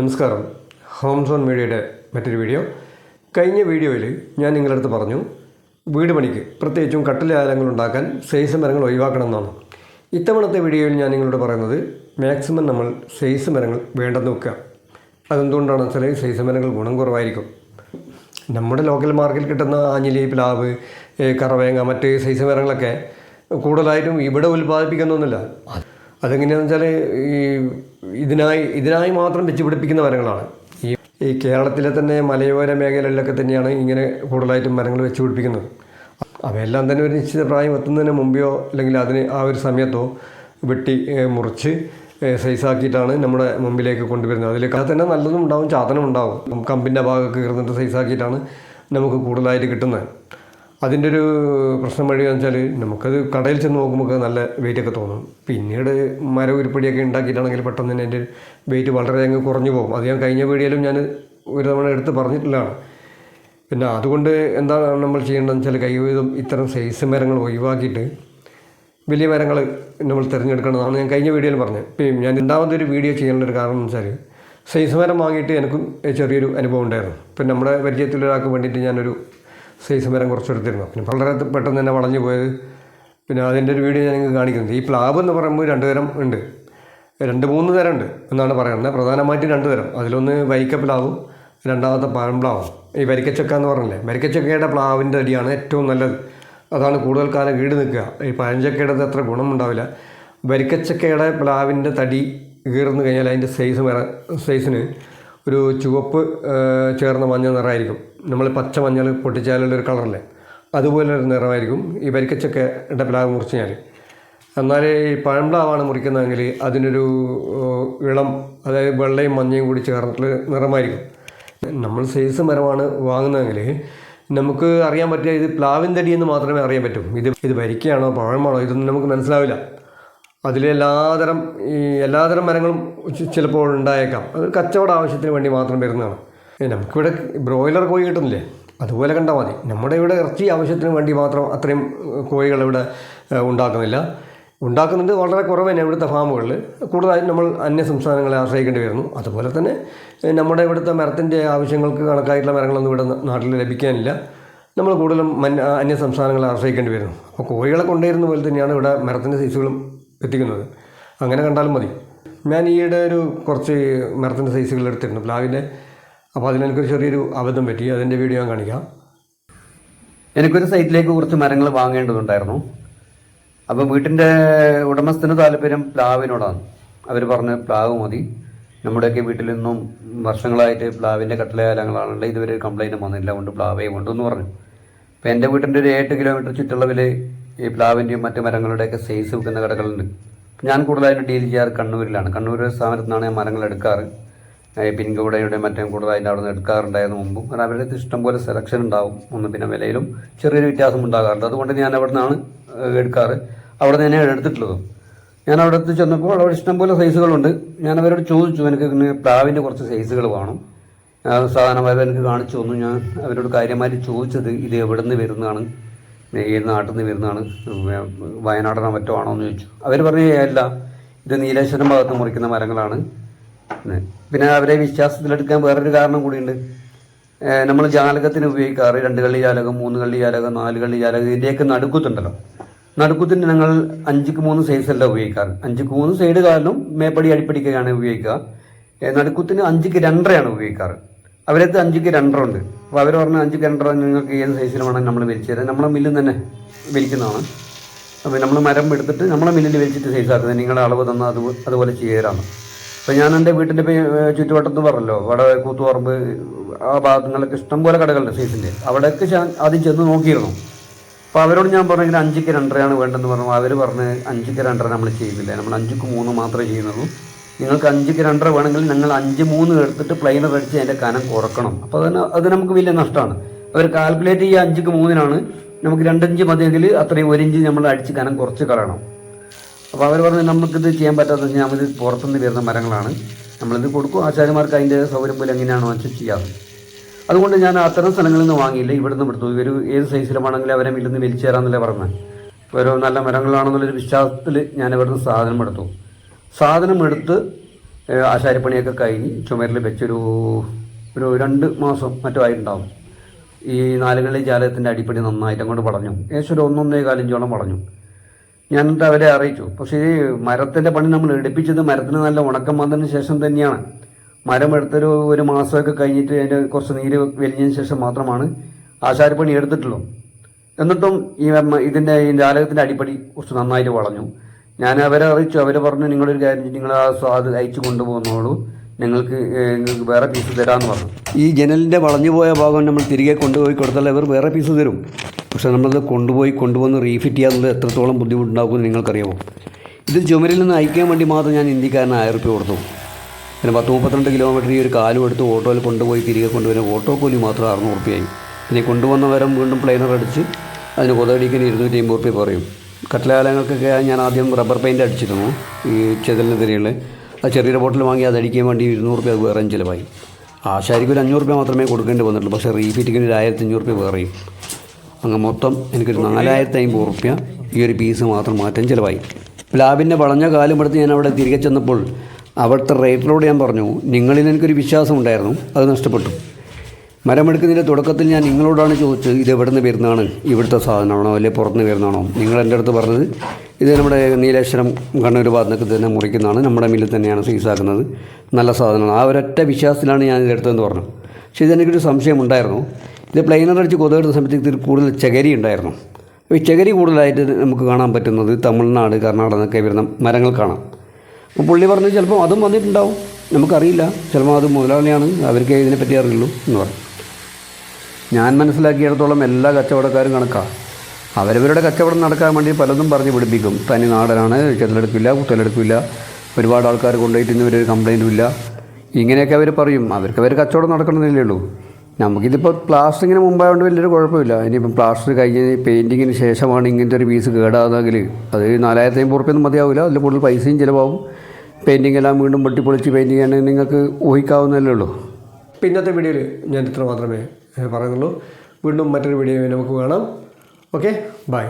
നമസ്കാരം. Home zone മീഡിയയുടെ മറ്റൊരു വീഡിയോ. കഴിഞ്ഞ വീഡിയോയിൽ ഞാൻ നിങ്ങളുടെ അടുത്ത് പറഞ്ഞു വീട് പണിക്ക് പ്രത്യേകിച്ചും കട്ടിലാലങ്ങൾ ഉണ്ടാക്കാൻ സൈസ് മരങ്ങൾ ഒഴിവാക്കണം എന്നാണ്. ഇത്തവണത്തെ വീഡിയോയിൽ ഞാൻ നിങ്ങളോട് പറയുന്നത് മാക്സിമം നമ്മൾ സൈസ് മരങ്ങൾ വേണ്ടെന്ന് വെക്കുക. അതെന്തുകൊണ്ടാണെന്ന് വെച്ചാൽ സൈസ് മരങ്ങൾ ഗുണം കുറവായിരിക്കും. നമ്മുടെ ലോക്കൽ മാർക്കറ്റിൽ കിട്ടുന്ന ആഞ്ഞിലി പ്ലാവ് കറവേങ്ങ മറ്റ് സൈസ് മരങ്ങളൊക്കെ കൂടുതലായിട്ടും ഇവിടെ ഉൽപ്പാദിപ്പിക്കുന്നൊന്നുമില്ല അതെങ്ങനെയാണെന്ന് വെച്ചാൽ ഈ ഇതിനായി ഇതിനായി മാത്രം വെച്ച് പിടിപ്പിക്കുന്ന മരങ്ങളാണ്. ഈ ഈ കേരളത്തിലെ തന്നെ മലയോര മേഖലകളിലൊക്കെ തന്നെയാണ് ഇങ്ങനെ കൂടുതലായിട്ടും മരങ്ങൾ വെച്ച് പിടിപ്പിക്കുന്നത് അവയെല്ലാം തന്നെ ഒരു നിശ്ചിത പ്രായം എത്തുന്നതിന് മുമ്പെയോ അല്ലെങ്കിൽ അതിന് ആ ഒരു സമയത്തോ വെട്ടി മുറിച്ച് സൈസാക്കിയിട്ടാണ് നമ്മുടെ മുമ്പിലേക്ക് കൊണ്ടുവരുന്നത്. അതിൽ അത് തന്നെ നല്ലതും ഉണ്ടാവും ചാത്തനും ഉണ്ടാവും. കമ്പിന്റെ ഭാഗമൊക്കെ കീർന്നിട്ട് സൈസാക്കിയിട്ടാണ് നമുക്ക് കൂടുതലായിട്ട് കിട്ടുന്നത്. അതിന്റെ ഒരു പ്രശ്നം വഴി വെച്ചാൽ നമുക്കത് കടയിൽ ചെന്ന് നോക്കുമ്പോൾ നല്ല വെയിറ്റ് ഒക്കെ തോന്നും. പിന്നീട് മര ഉരുപ്പടിയൊക്കെ ഉണ്ടാക്കിയിട്ടാണെങ്കിൽ പെട്ടെന്ന് തന്നെ അതിന്റെ വെയിറ്റ് വളരെ അങ്ങ് കുറഞ്ഞു പോകും. അത് ഞാൻ കഴിഞ്ഞ വീഡിയോയിലും ഞാൻ ഒരു തവണ എടുത്ത് പറഞ്ഞിട്ടുള്ളതാണ്. പിന്നെ അതുകൊണ്ട് എന്താണ് നമ്മൾ ചെയ്യേണ്ടതെന്ന് വെച്ചാൽ കൈവിധം ഇത്തരം സൈസ് മരങ്ങൾ ഒഴിവാക്കിയിട്ട് വലിയ മരങ്ങൾ നമ്മൾ തിരഞ്ഞെടുക്കണമെന്നാണ് ഞാൻ കഴിഞ്ഞ വീഡിയോയിൽ പറഞ്ഞത് ഇപ്പം ഞാൻ രണ്ടാമതൊരു വീഡിയോ ചെയ്യാനുള്ള ഒരു കാരണം എന്ന് വെച്ചാൽ സൈസ് മരം വാങ്ങിയിട്ട് എനിക്കും ചെറിയൊരു അനുഭവം ഉണ്ടായിരുന്നു. ഇപ്പം നമ്മുടെ പരിചയത്തിലൊരാൾക്ക് വേണ്ടിയിട്ട് ഞാനൊരു സൈസ് മരം കുറച്ചെടുത്തിരുന്നു. പിന്നെ വളരെ പെട്ടെന്ന് തന്നെ വളഞ്ഞു പോയത്. പിന്നെ അതിന്റെ ഒരു വീഡിയോ ഞാൻ നിങ്ങൾക്ക് ഈ പ്ലാവ് എന്ന് പറയുമ്പോൾ രണ്ട് തരം ഉണ്ട്. രണ്ട് മൂന്ന് തരം ഉണ്ട് എന്നാണ് പറയുന്നത്. പ്രധാനമായിട്ടും രണ്ട് തരം. അതിലൊന്ന് വൈക്ക പ്ലാവും രണ്ടാമത്തെ പഴംപ്ലാവും ഈ വരിക്കച്ചക്ക എന്ന് പറഞ്ഞില്ലേ? വരിക്കച്ചക്കയുടെ പ്ലാവിന്റെ അടിയാണ് ഏറ്റവും നല്ലത്. അതാണ് കൂടുതൽ കാലം ഈട് നിൽക്കുക. ഈ പഴഞ്ചക്കയുടെ അത്ര ഗുണമുണ്ടാവില്ല. വരിക്കച്ചക്കയുടെ പ്ലാവിന്റെ തടി കീർന്നു കഴിഞ്ഞാൽ അതിന്റെ സൈസ് വര സൈസിന് ഒരു ചുവപ്പ് ചേർന്ന മഞ്ഞ നിറമായിരിക്കും. നമ്മൾ പച്ച മഞ്ഞൾ പൊട്ടിച്ചാലുള്ള ഒരു കളറല്ലേ? അതുപോലെ ഒരു നിറമായിരിക്കും. ഈ വരിക്കച്ചക്കയുടെ പ്ലാവ് മുറിച്ച് ഞാൻ എന്നാൽ ഈ പഴംപ്ലാവാണ് മുറിക്കുന്നതെങ്കിൽ അതിനൊരു ഇളം അതായത് വെള്ളയും മഞ്ഞയും കൂടി ചേർന്നിട്ടുള്ള നിറമായിരിക്കും. നമ്മൾ സൈസ് മരമാണ് വാങ്ങുന്നതെങ്കിൽ നമുക്ക് അറിയാൻ പറ്റിയ ഇത് പ്ലാവിൻ തടി എന്ന് മാത്രമേ അറിയാൻ പറ്റും. ഇത് ഇത് വരിക്കയാണോ പഴമാണോ? ഇതൊന്നും നമുക്ക് മനസ്സിലാവില്ല. അതിൽ എല്ലാതരം ഈ എല്ലാതരം മരങ്ങളും ചിലപ്പോൾ ഉണ്ടായേക്കാം. അത് കച്ചവട ആവശ്യത്തിന് വേണ്ടി മാത്രം വരുന്നതാണ്. നമുക്കിവിടെ ബ്രോയിലർ കോഴി കിട്ടുന്നില്ലേ? അതുപോലെ കണ്ടാൽ മതി. നമ്മുടെ ഇവിടെ ഇറച്ചി ആവശ്യത്തിന് വേണ്ടി മാത്രം അത്രയും കോഴികൾ ഇവിടെ ഉണ്ടാക്കുന്നില്ല. ഉണ്ടാക്കുന്നുണ്ട് വളരെ കുറവ് തന്നെ ഇവിടുത്തെ ഫാമുകളിൽ കൂടുതലായും നമ്മൾ അന്യ സംസ്ഥാനങ്ങളെ ആശ്രയിക്കേണ്ടി വരുന്നു. അതുപോലെ തന്നെ നമ്മുടെ ഇവിടുത്തെ മരത്തിന്റെ ആവശ്യങ്ങൾക്ക് കണക്കായിട്ടുള്ള മരങ്ങളൊന്നും ഇവിടെ നാട്ടിൽ ലഭിക്കാനില്ല. നമ്മൾ കൂടുതലും മൻ അന്യ സംസ്ഥാനങ്ങളെ ആശ്രയിക്കേണ്ടി വരുന്നു. അപ്പോൾ കോഴികളെ കൊണ്ടുവരുന്ന പോലെ തന്നെയാണ് ഇവിടെ മരത്തിന്റെ സൈസുകളും എത്തിക്കുന്നത്. അങ്ങനെ കണ്ടാലും മതി. ഞാൻ ഈയിടെ ഒരു കുറച്ച് മരത്തിന്റെ സൈസുകൾ എടുത്തിരുന്നു. പ്ലാവിന്റെ. അപ്പോൾ അതിനെനിക്കൊരു ചെറിയൊരു അബദ്ധം പറ്റി. അതിന്റെ വീഡിയോ ഞാൻ കാണിക്കാം. എനിക്കൊരു സൈറ്റിലേക്ക് കുറച്ച് മരങ്ങൾ വാങ്ങേണ്ടതുണ്ടായിരുന്നു. അപ്പോൾ വീട്ടിന്റെ ഉടമസ്ഥന് താല്പര്യം പ്ലാവിനോടാണ്. അവർ പറഞ്ഞ് പ്ലാവ് മതി. നമ്മുടെയൊക്കെ വീട്ടിൽ നിന്നും വർഷങ്ങളായിട്ട് പ്ലാവിന്റെ കട്ടിലകാലങ്ങളാണല്ലോ ഇതുവരെ കംപ്ലൈന്റ് വന്നില്ല കൊണ്ട് പ്ലാവേ കൊണ്ടെന്ന് പറഞ്ഞു. അപ്പോൾ എന്റെ വീട്ടിന്റെ ഒരു എട്ട് കിലോമീറ്റർ ചുറ്റളവിൽ ഈ പ്ലാവിന്റെയും മറ്റു മരങ്ങളുടെയൊക്കെ സൈസ് വിൽക്കുന്ന കടകളുണ്ട്. ഞാൻ കൂടുതലായിട്ട് ഡീൽ ചെയ്യാറ് കണ്ണൂരിലാണ്. കണ്ണൂർ സ്ഥാപനത്തിൽ നിന്നാണ് ഞാൻ മരങ്ങൾ എടുക്കാറ്. പിൻകൂടയുടെ മറ്റും കൂടുതലായിട്ട് അവിടെ നിന്ന് എടുക്കാറുണ്ടായിരുന്നു മുമ്പും. കാരണം അവരുടെ ഇഷ്ടംപോലെ സെലക്ഷൻ ഉണ്ടാവും. ഒന്ന് പിന്നെ വിലയിലും ചെറിയൊരു വ്യത്യാസം ഉണ്ടാകാറുണ്ട്. അതുകൊണ്ട് ഞാൻ അവിടെ നിന്നാണ് എടുക്കാറ്. അവിടെ നിന്ന് തന്നെയാണ് എടുത്തിട്ടുള്ളതും. ഞാൻ അവിടെ എത്തി ചെന്നപ്പോൾ അവിടെ ഇഷ്ടംപോലെ സൈസുകളുണ്ട് ഞാൻ അവരോട് ചോദിച്ചു എനിക്ക് പ്ലാവിന്റെ കുറച്ച് സൈസുകൾ വേണം? സാധാരണ എനിക്ക് കാണിച്ചു തന്നു. ഞാൻ അവരോട് കാര്യമായിട്ട് ചോദിച്ചത് ഇത് എവിടെ നിന്ന് വരുന്നതാണ്? ഏത് നാട്ടിൽ നിന്ന് വരുന്നതാണ്? വയനാടനോ മറ്റോ ആണോ എന്ന് ചോദിച്ചു. അവർ പറഞ്ഞു "ഏയ് അല്ല. ഇത് നീലേശ്വരം ഭാഗത്ത് മുറിക്കുന്ന മരങ്ങളാണ്. പിന്നെ അവരെ വിശ്വാസത്തിലെടുക്കാൻ വേറൊരു കാരണം കൂടിയുണ്ട്. നമ്മൾ ജാലകത്തിന് ഉപയോഗിക്കാറ് രണ്ട് കള്ളി ജാലകം മൂന്ന് കള്ളി ജാലകം നാല് കള്ളി ജാലകം ഇതിന്റെയൊക്കെ നടുക്കുത്തുണ്ടല്ലോ. നടുക്കുത്തിന് ഞങ്ങൾ അഞ്ചിക്ക് മൂന്ന് സൈസല്ല ഉപയോഗിക്കാറ്. അഞ്ചിക്ക് മൂന്ന് സൈഡ് കാരണം മേപ്പടി അടിപ്പടിക്കുകയാണ് ഉപയോഗിക്കുക. നടുക്കുത്തിന് അഞ്ചിക്ക് രണ്ടരയാണ് ഉപയോഗിക്കാറ്. അവരടുത്ത് അഞ്ചിക്ക് രണ്ടറുണ്ട് അപ്പോൾ അവർ പറഞ്ഞ അഞ്ചിക്ക് രണ്ടറ നിങ്ങൾക്ക് ഏത് സൈസിൽ വേണമെങ്കിൽ നമ്മൾ വലിച്ചു തരാം. നമ്മളെ മില്ലിൽ തന്നെ വലിക്കുന്നതാണ്. അപ്പോൾ നമ്മൾ മരം എടുത്തിട്ട് നമ്മളെ മില്ലിൽ വലിച്ചിട്ട് സൈസാക്കുന്നത് നിങ്ങളുടെ അളവ് തന്നാൽ അത് അതുപോലെ ചെയ്യാറാണ് അപ്പോൾ ഞാൻ എന്റെ വീട്ടിന്റെ ചുറ്റുവട്ടത്ത് പറഞ്ഞല്ലോ. അവിടെ കൂത്തുപറമ്പ് ആ ഭാഗങ്ങളിലൊക്കെ ഇഷ്ടംപോലെ കടകളുണ്ട് സൈസിന്റെ അവിടെയൊക്കെ ഞാൻ ആദ്യം ചെന്ന് നോക്കിയിരുന്നു. അപ്പോൾ അവരോട് ഞാൻ പറഞ്ഞെങ്കിൽ അഞ്ചിക്ക് രണ്ടരയാണ് വേണ്ടതെന്ന് പറഞ്ഞു. അവർ പറഞ്ഞ് അഞ്ചിക്ക് രണ്ടര നമ്മൾ ചെയ്യുന്നില്ല. നമ്മൾ അഞ്ചിക്ക് മൂന്ന് മാത്രമേ ചെയ്യുന്നുള്ളൂ. നിങ്ങൾക്ക് അഞ്ചിക്ക് രണ്ടര വേണമെങ്കിൽ ഞങ്ങൾ അഞ്ച് മൂന്ന് എടുത്തിട്ട് പ്ലെയിനർ അടിച്ച് അതിന്റെ കനം കുറക്കണം. അപ്പോൾ അതിന് അത് നമുക്ക് വലിയ നഷ്ടമാണ്. അവർ കാൽക്കുലേറ്റ് ചെയ്യുക അഞ്ചിക്ക് മൂന്നിനാണ്. നമുക്ക് രണ്ടഞ്ച് മതിയെങ്കിൽ അത്രയും ഒരു ഇഞ്ച് നമ്മൾ അടിച്ച് കനം കുറച്ച് കളയണം. അപ്പോൾ അവർ പറഞ്ഞ് നമുക്കിത് ചെയ്യാൻ പറ്റാത്ത വെച്ചാൽ നമ്മൾ പുറത്തുനിന്ന് വരുന്ന മരങ്ങളാണ്. നമ്മളിത് കൊടുക്കും. ആചാര്യമാർക്ക് അതിന്റെ സൗകര്യം പോലെ എങ്ങനെയാണോ വെച്ചാൽ ചെയ്യാറ് അതുകൊണ്ട് ഞാൻ അത്തരം സ്ഥലങ്ങളിൽ നിന്ന് വാങ്ങിയില്ല. ഇവിടെ നിന്ന് എടുത്തു. ഇവർ ഏത് സൈസിലുമാണെങ്കിലും അവരെ മില്ലിൽ നിന്ന് വലിച്ചേരാന്നല്ലേ പറഞ്ഞത്. ഓരോ നല്ല മരങ്ങളാണെന്നുള്ളൊരു വിശ്വാസത്തിൽ ഞാൻ ഇവിടുന്ന് സാധനം എടുത്തു. സാധനം എടുത്ത് ആശാരിപ്പണിയൊക്കെ കഴിഞ്ഞ് ചുമരിൽ വെച്ചൊരു ഒരു രണ്ട് മാസം മറ്റോ ആയിട്ടുണ്ടാവും. ഈ നാലുകളി ജാലകത്തിന്റെ അടിപ്പടി നന്നായിട്ട് അങ്ങോട്ട് പടഞ്ഞു ഏകദേശം ഒരു ഒന്നൊന്നേ കാലഞ്ചോളം പടഞ്ഞു ഞാൻ എന്നിട്ട് അവരെ അറിയിച്ചു. പക്ഷേ ഈ മരത്തിന്റെ പണി നമ്മൾ എടുപ്പിച്ചത് മരത്തിന് നല്ല ഉണക്കം വന്നതിന് ശേഷം തന്നെയാണ്. മരം എടുത്തൊരു ഒരു മാസമൊക്കെ കഴിഞ്ഞിട്ട് അതിന്റെ കുറച്ച് നീര് വലിഞ്ഞതിന് ശേഷം മാത്രമാണ് ആശാരിപ്പണി എടുത്തിട്ടുള്ളൂ. എന്നിട്ടും ഈ ഇതിന്റെ ഈ ജാലകത്തിന്റെ അടിപ്പടി കുറച്ച് നന്നായിട്ട് വളഞ്ഞു. ഞാൻ അവരെ അറിയിച്ചു. അവർ പറഞ്ഞു നിങ്ങളൊരു കാര്യം നിങ്ങൾ ആ സ്വാദ് അയച്ചു കൊണ്ടുപോകുന്നോളൂ. നിങ്ങൾക്ക് നിങ്ങൾക്ക് വേറെ പീസ് തരാമെന്ന് പറഞ്ഞു. ഈ ജനലിന്റെ വളഞ്ഞു പോയ ഭാഗം നമ്മൾ തിരികെ കൊണ്ടുപോയി കൊടുത്താൽ അവർ വേറെ പീസ് തരും. പക്ഷെ നമ്മളത് കൊണ്ടുപോയി കൊണ്ടുവന്ന് റീഫിറ്റ് ചെയ്യാന്നുള്ളത് എത്രത്തോളം ബുദ്ധിമുട്ടുണ്ടാകുമെന്ന് നിങ്ങൾക്കറിയാമോ ഇത് ചുമരിൽ നിന്ന് അയക്കാൻ വേണ്ടി മാത്രം ഞാൻ ഇന്ത്യക്കാരന് ആയിരം റുപ്യ കൊടുത്തു. പിന്നെ പത്ത് മുപ്പത്തിരണ്ട് കിലോമീറ്റർ ഈ ഒരു കാലും എടുത്ത് ഓട്ടോയിൽ കൊണ്ടുപോയി തിരികെ കൊണ്ടുവരുന്ന ഓട്ടോ കൂലി മാത്രം അറുന്നൂറ് റുപ്യയായി പിന്നെ കൊണ്ടുവന്ന വരം വീണ്ടും പ്ലെയിനർ അടിച്ച് അതിന് കൊതടിക്കാൻ ഇരുന്നൂറ്റി അമ്പത് റുപ്യ പറയും കട്ടിലാലങ്ങൾക്കൊക്കെ ഞാൻ ആദ്യം റബ്ബർ പെയിന്റ് അടിച്ചിരുന്നു. ഈ ചെതലിനെതിരെയുള്ള ആ ചെറിയൊരു ബോട്ടിൽ വാങ്ങി അത് അടിക്കാൻ വേണ്ടി ഇരുന്നൂറ് റുപ്യ വേറെയും ചിലവായി. ആശാരിക്ക് ഒരു അഞ്ഞൂറ് രൂപ മാത്രമേ കൊടുക്കേണ്ടി വന്നിട്ടുള്ളൂ. പക്ഷേ റീഫിറ്റിങ്ങിന് ഒരു ആയിരത്തി അഞ്ഞൂറ് രൂപ വേറെയും. അങ്ങ് മൊത്തം എനിക്കൊരു നാലായിരത്തി അമ്പത് റുപ്യ ഈ ഒരു പീസ് മാത്രം മാറ്റാൻ ചിലവായി. പ്ലാവിന്റെ വളഞ്ഞ കാലം എടുത്ത് ഞാൻ അവിടെ തിരികെ ചെന്നപ്പോൾ അവിടുത്തെ റേറ്ററോട് ഞാൻ പറഞ്ഞു നിങ്ങളിൽ എനിക്കൊരു വിശ്വാസം ഉണ്ടായിരുന്നു. അത് നഷ്ടപ്പെട്ടു. മരമെടുക്കുന്നതിന്റെ തുടക്കത്തിൽ ഞാൻ നിങ്ങളോടാണ് ചോദിച്ചത് ഇത് എവിടെ നിന്ന് വരുന്നതാണ്? ഇവിടുത്തെ സാധനമാണോ? അല്ലെങ്കിൽ പുറത്തുനിന്ന് വരുന്നതാണോ? നിങ്ങൾ എന്റെ അടുത്ത് പറഞ്ഞത് ഇത് നമ്മുടെ നീലേശ്വരം കണ്ണൂർ ഭാഗത്തൊക്കെ തന്നെ മുറിക്കുന്നതാണ്. നമ്മുടെ മില്ലിൽ തന്നെയാണ് സീസാക്കുന്നത്. നല്ല സാധനമാണ്. ആ ഒരൊറ്റ വിശ്വാസത്തിലാണ് ഞാൻ ഇതെടുത്തതെന്ന് പറഞ്ഞു പക്ഷേ ഇതെനിക്കൊരു സംശയം ഉണ്ടായിരുന്നു. ഇത് പ്ലെയിനർ അടിച്ച് കൊതുകെടുത്ത സമയത്ത് ഇതിൽ കൂടുതൽ ചകരി ഉണ്ടായിരുന്നു. ഈ ചകരി കൂടുതലായിട്ട് നമുക്ക് കാണാൻ പറ്റുന്നത് തമിഴ്നാട് കർണാടക എന്നൊക്കെ വരുന്ന മരങ്ങൾ കാണാം അപ്പോൾ പുള്ളി പറഞ്ഞു ചിലപ്പോൾ അതും വന്നിട്ടുണ്ടാവും. നമുക്കറിയില്ല. ചിലപ്പോൾ അത് മുതലാളിയാണ്. അവർക്കേ ഇതിനെപ്പറ്റി അറിയുള്ളൂ എന്ന് പറഞ്ഞു. ഞാൻ മനസ്സിലാക്കിയിടത്തോളം എല്ലാ കച്ചവടക്കാരും കണക്കാണ് അവരവരുടെ കച്ചവടം നടക്കാൻ വേണ്ടി പലതും പറഞ്ഞ് പിടിപ്പിക്കും. തനി നാടനാണ് ചെതലെടുക്കില്ല കുത്തലെടുക്കില്ല ഒരുപാട് ആൾക്കാർ കൊണ്ടുപോയിട്ട് ഇന്ന് ഒരു കംപ്ലൈന്റും ഇല്ല. ഇങ്ങനെയൊക്കെ അവർ പറയും. അവർക്ക് അവർ കച്ചവടം നടക്കണമെന്നില്ലേ ഉള്ളൂ. നമുക്കിതിപ്പോൾ പ്ലാസ്റ്ററിങ്ങിന് മുമ്പായതുകൊണ്ട് വലിയൊരു കുഴപ്പമില്ല. ഇനിയിപ്പം പ്ലാസ്റ്റർ കഴിഞ്ഞ് പെയിന്റിങ്ങിന് ശേഷമാണ് ഇങ്ങനത്തെ ഒരു പീസ് കേടാകുന്നതെങ്കിൽ അത് നാലായിരത്തി അമ്പത് റുപ്യൊന്നും മതിയാവില്ല അതിൽ കൂടുതൽ പൈസയും ചിലവാകും. പെയിന്റിംഗ് എല്ലാം വീണ്ടും പൊട്ടിപ്പൊളിച്ച് പെയിന്റിങ് ആണെങ്കിൽ നിങ്ങൾക്ക് ഊഹിക്കാവുന്നതല്ലേ ഉള്ളൂ. ഇന്നത്തെ വീഡിയോയിൽ ഞാൻ ഇത്ര മാത്രമേ പറയുന്നുള്ളൂ. വീണ്ടും മറ്റൊരു വീഡിയോ നമുക്ക് കാണാം. Okay bye